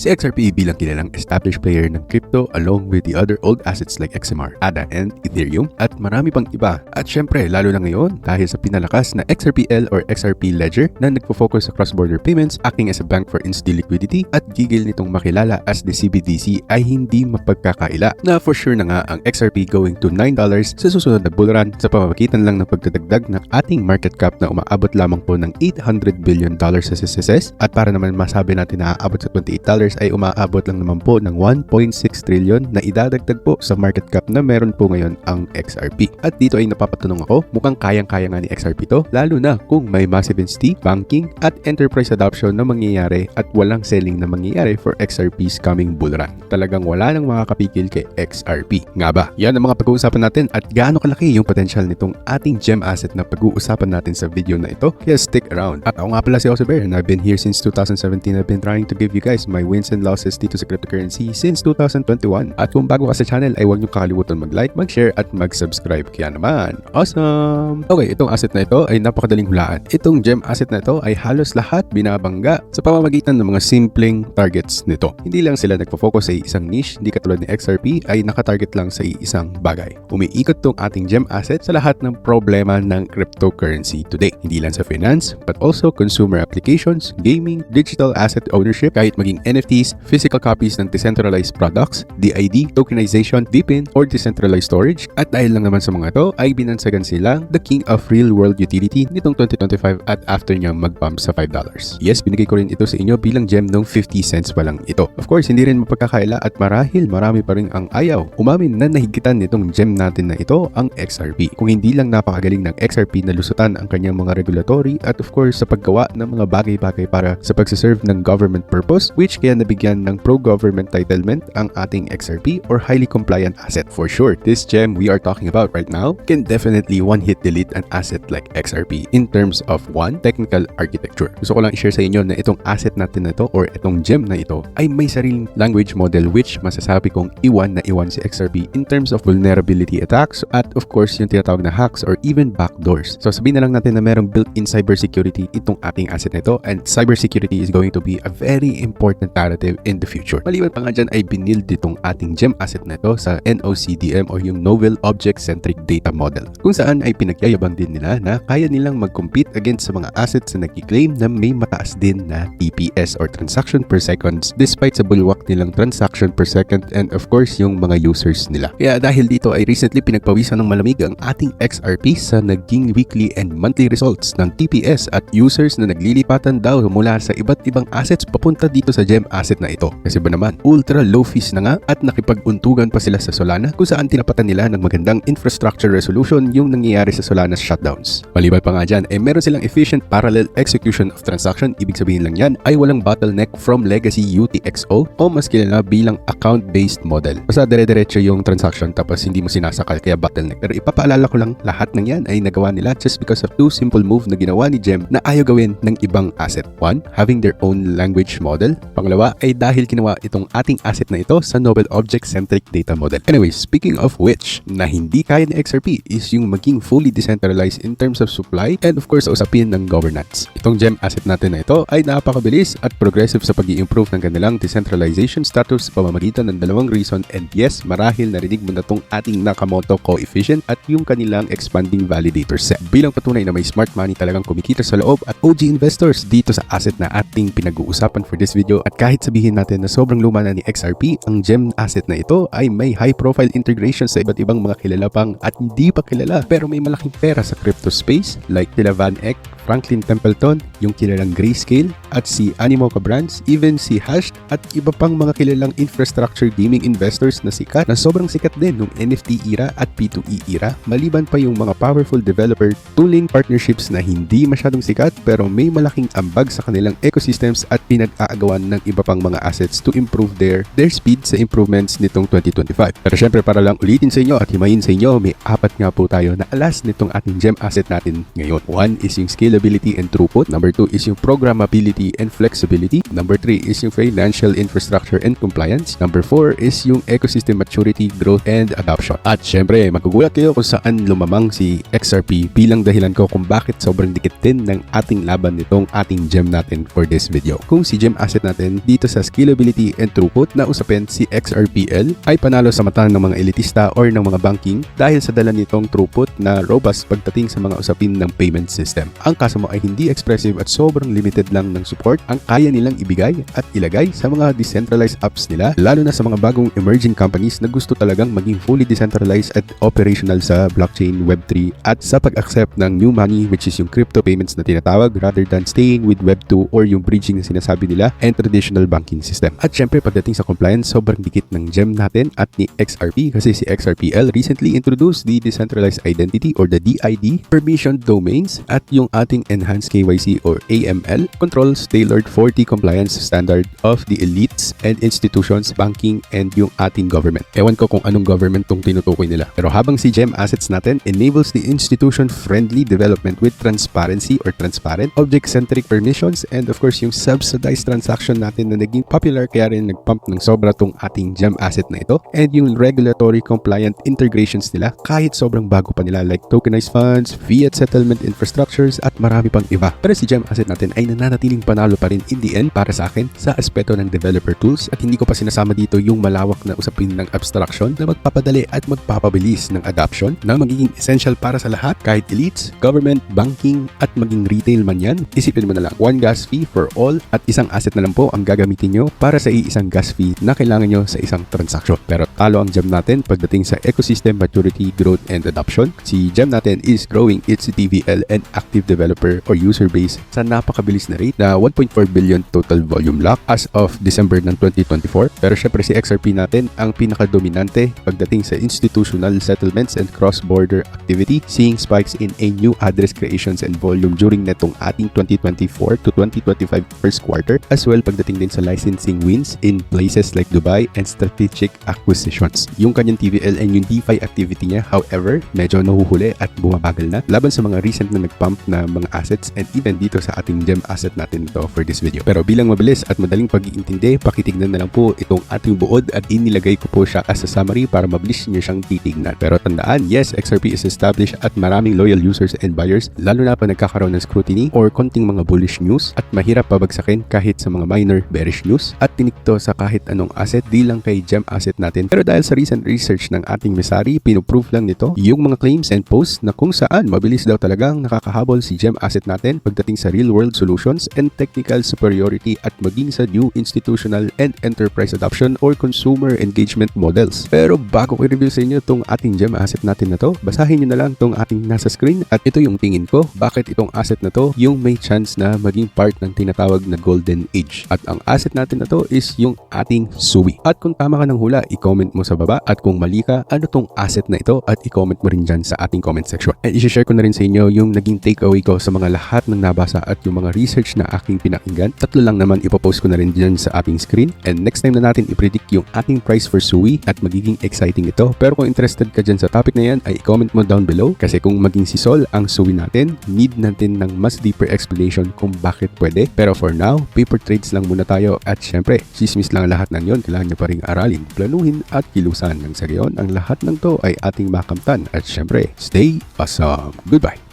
Si XRP bilang kilalang established player ng crypto along with the other old assets like XMR, ADA, and Ethereum at marami pang iba. At syempre, lalo na ngayon dahil sa pinalakas na XRPL or XRP Ledger na nagpo-focus sa cross-border payments, acting as a bank for instant liquidity at gigil nitong makilala as the CBDC ay hindi mapagkakaila na for sure na nga ang XRP going to $9 sa susunod na bull run sa pamamagitan lang ng pagdadagdag ng ating market cap na umaabot lamang po ng 800 billion dollars sa SSS at para naman masabi natin na aabot sa 28 dollars ay umaabot lang naman po ng 1.6 trillion na idadagdag po sa market cap na meron po ngayon ang XRP. At dito ay napapatanong ako, mukhang kayang-kaya nga ni XRP to lalo na kung may massive institute, banking at enterprise adoption na mangyayari at walang selling na mangyayari for XRP's coming bull run. Talagang wala nang makakapigil kay XRP. Nga ba? Yan ang mga pag-uusapan natin at gaano kalaki yung potential nitong ating gem asset na pag-uusapan natin sa video na ito. Kaya stick around. At ako nga pala si Jose Bear and I've been here since 2017. I've been trying to give you guys my wins and losses dito sa cryptocurrency since 2021. At kung bago ka sa channel ay huwag niyo kakalimutan mag-like, mag-share at mag-subscribe. Kaya naman, awesome! Okay, itong asset na ito ay napakadaling hulaan. Itong gem asset na ito ay halos lahat binabangga sa pamamagitan ng mga simpleng targets nito. Hindi lang sila nagpo-focus sa isang niche, hindi katulad ni XRP ay nakatarget lang sa isang bagay. Umiikot tong ating gem asset sa lahat ng problema ng cryptocurrency today. Hindi lang sa finance, but also consumer applications, gaming, digital asset ownership, kahit maging NFTs, physical copies ng decentralized products, DID, tokenization, VPN, or decentralized storage. At dahil lang naman sa mga to, ay binansagan silang the king of real world utility nitong 2025 at after niya mag-bump sa $5. Yes, binigay ko rin ito sa inyo bilang gem nung 50 cents pa lang ito. Of course, hindi rin mapagkakaila at marahil marami pa rin ang ayaw. Umamin na nahigitan nitong gem natin na ito ang XRP. Kung hindi lang napakagaling ng XRP na lusutan ang kanyang mga regulatory at of course sa paggawa ng mga bagay-bagay para sa pagsaserve ng government purpose which kaya nabigyan ng pro-government titlement ang ating XRP or highly compliant asset. For sure, this gem we are talking about right now can definitely one-hit delete an asset like XRP in terms of one, technical architecture. Gusto ko lang i-share sa inyo na itong asset natin na ito or itong gem na ito ay may sariling language model which masasabi kong iwan na iwan si XRP in terms of vulnerability attacks at of course yung tinatawag na hacks or even backdoors. So sabihin na lang natin na merong built-in cybersecurity itong ating asset na ito and cybersecurity is going to be a very important narrative in the future. Maliban pa nga dyan ay binild itong ating gem asset na ito sa NOCDM or yung Novel Object Centric Data Model kung saan ay pinagyayabang din nila na kaya nilang mag-compete against sa mga assets na nagkiklaim na may mataas din na TPS or transaction per seconds despite sa bulwak nilang transaction per second and of course yung mga users nila. Kaya dahil dito ay recently pinagpawisan ng malamig ang ating XRP sa naging weekly and monthly results ng TPS at users na naglilipatan daw mula sa iba't ibang assets papunta dito sa gem asset na ito. Kasi ba naman, ultra low fees na nga at nakipag-untugan pa sila sa Solana kung saan tinapatan nila ng magandang infrastructure resolution yung nangyayari sa Solana's shutdowns. Maliban pa nga dyan, eh meron silang efficient parallel execution of transaction. Ibig sabihin lang yan ay walang bottleneck from legacy UTXO o mas kilala bilang account-based model. Basta dire-diretso yung transaction tapos hindi mo sinasakal kaya bottleneck. Pero ipapaalala ko lang lahat ng yan ay nagawa nila just because of two simple move na ginawa ni Gem na ayaw gawin ng ibang asset. One, having their own language model. Pangalawa ay dahil ginawa itong ating asset na ito sa Novel Object-Centric Data Model. Anyway, speaking of which, na hindi kaya ni XRP is yung maging fully decentralized in terms of supply and of course usapin ng governance. Itong gem asset natin na ito ay napakabilis at progressive sa pag improve ng kanilang decentralization status pamamagitan ng dalawang reason and yes, marahil narinig mo na tong ating Nakamoto coefficient at yung kanilang expanding validator set. Bilang patunay na may smart money talagang kumikita sa loob at OG investors dito sa asset na ating pinag-uusapan for this video at kahit sabihin natin na sobrang luma na ni XRP, ang gem asset na ito ay may high profile integration sa iba't ibang mga kilala pang at hindi pa kilala. Pero may malaking pera sa crypto space like sila Van Eck, Franklin Templeton, yung kilalang Grayscale, at si Animoca Brands, even si Hash, at iba pang mga kilalang infrastructure gaming investors na sikat na sobrang sikat din nung NFT era at P2E era, maliban pa yung mga powerful developer tooling partnerships na hindi masyadong sikat pero may malaking ambag sa kanilang ecosystems at pinag-aagawan ng iba pang mga assets to improve their their speed sa improvements nitong 2025. Pero syempre para lang ulitin sa inyo at himayin sa inyo, may apat nga po tayo na alas nitong ating gem asset natin ngayon. One is yung scalability scalability and throughput. Number 2 is yung programmability and flexibility. Number 3 is yung financial infrastructure and compliance. Number 4 is yung ecosystem maturity, growth, and adoption. At syempre, magugulat kayo kung saan lumamang si XRP bilang dahilan ko kung bakit sobrang dikit din ng ating laban nitong ating gem natin for this video. Kung si gem asset natin dito sa scalability and throughput na usapin si XRPL ay panalo sa mata ng mga elitista or ng mga banking dahil sa dala nitong throughput na robust pagdating sa mga usapin ng payment system. Ang kaso mo ay hindi expressive at sobrang limited lang ng support ang kaya nilang ibigay at ilagay sa mga decentralized apps nila lalo na sa mga bagong emerging companies na gusto talagang maging fully decentralized at operational sa blockchain, Web3 at sa pag-accept ng new money which is yung crypto payments na tinatawag rather than staying with Web2 or yung bridging na sinasabi nila and traditional banking system. At syempre pagdating sa compliance, sobrang dikit ng gem natin at ni XRP kasi si XRPL recently introduced the Decentralized Identity or the DID, permissioned domains at yung ating Enhanced KYC or AML controls tailored for the compliance standard of the elites and institutions, banking and yung ating government. Ewan ko kung anong government tong tinutukoy nila. Pero habang si GEM assets natin enables the institution-friendly development with transparency or transparent, object-centric permissions, and of course yung subsidized transaction natin na naging popular kaya rin nagpump ng sobra tong ating GEM asset na ito, and yung regulatory compliant integrations nila kahit sobrang bago pa nila like tokenized funds, fiat settlement infrastructures, at marami pang iba. Pero si GEM asset natin ay nananatiling panalo pa rin in the end para sa akin sa aspeto ng developer tools at hindi ko pa sinasama dito yung malawak na usapin ng abstraction na magpapadali at magpapabilis ng adoption na magiging essential para sa lahat kahit elites, government, banking at maging retail man yan. Isipin mo na lang, one gas fee for all at isang asset na lang po ang gagamitin nyo para sa iisang gas fee na kailangan nyo sa isang transaction. Pero talo ang gem natin pagdating sa ecosystem maturity, growth, and adoption. Si gem natin is growing its TVL and active developer or user base sa napakabilis na rate na 1.4 billion total volume lock as of December ng 2024. Pero syempre si XRP natin ang pinakadominante pagdating sa institutional settlements and cross-border activity, seeing spikes in a new address creations and volume during netong ating 2024 to 2025 first quarter, as well pagdating din sa licensing wins in places like Dubai and strategic acquisitions. Yung kanyang TVL and yung DeFi activity niya, however, medyo nahuhuli at bumabagal na laban sa mga recent na nagpump na mga assets and even dito sa ating gem asset natin ito for this video. Pero bilang mabilis at madaling pag-iintindi, pakitignan na lang po itong ating buod at inilagay ko po siya as a summary para mabilis niyo siyang titignan. Pero tandaan, yes, XRP is established at maraming loyal users and buyers, lalo na pa nagkakaroon ng scrutiny or konting mga bullish news at mahirap pabagsakin kahit sa mga minor bearish news at tinikto sa kahit anong asset di lang kay gem asset natin. Pero dahil sa recent research ng ating Mesari, pinuprove lang nito yung mga claims and posts na kung saan mabilis daw talagang nakakahabol si gem asset natin pagdating sa real world solutions and technical superiority at maging sa new institutional and enterprise adoption or consumer engagement models. Pero bago ko i-review sa inyo itong ating gem asset natin na to, basahin nyo na lang itong ating nasa screen at ito yung tingin ko bakit itong asset na to yung may chance na maging part ng tinatawag na golden age. At ang asset natin na to is yung ating SUI. At kung tama ka ng hula, i-comment mo sa baba at kung mali ka, ano tong asset na ito at i-comment mo rin dyan sa ating comment section. And i-share ko na rin sa inyo yung naging takeaway ko sa mga lahat ng nabasa at yung mga research na aking pinakinggan. Tatlo lang naman ipopost ko na rin dyan sa ating screen. And next time na natin i-predict yung ating price for SUI at magiging exciting ito. Pero kung interested ka dyan sa topic na yan, ay i-comment mo down below kasi kung maging si Sol ang SUI natin, need natin ng mas deeper explanation kung bakit pwede. Pero for now, paper trades lang muna tayo at syempre, chismis lang lahat ng yon. Kailangan nyo pa rin aralin, planuhin at kilusan. Nang sa gayon, ang lahat ng to ay ating makamtan at syempre, stay awesome. Goodbye!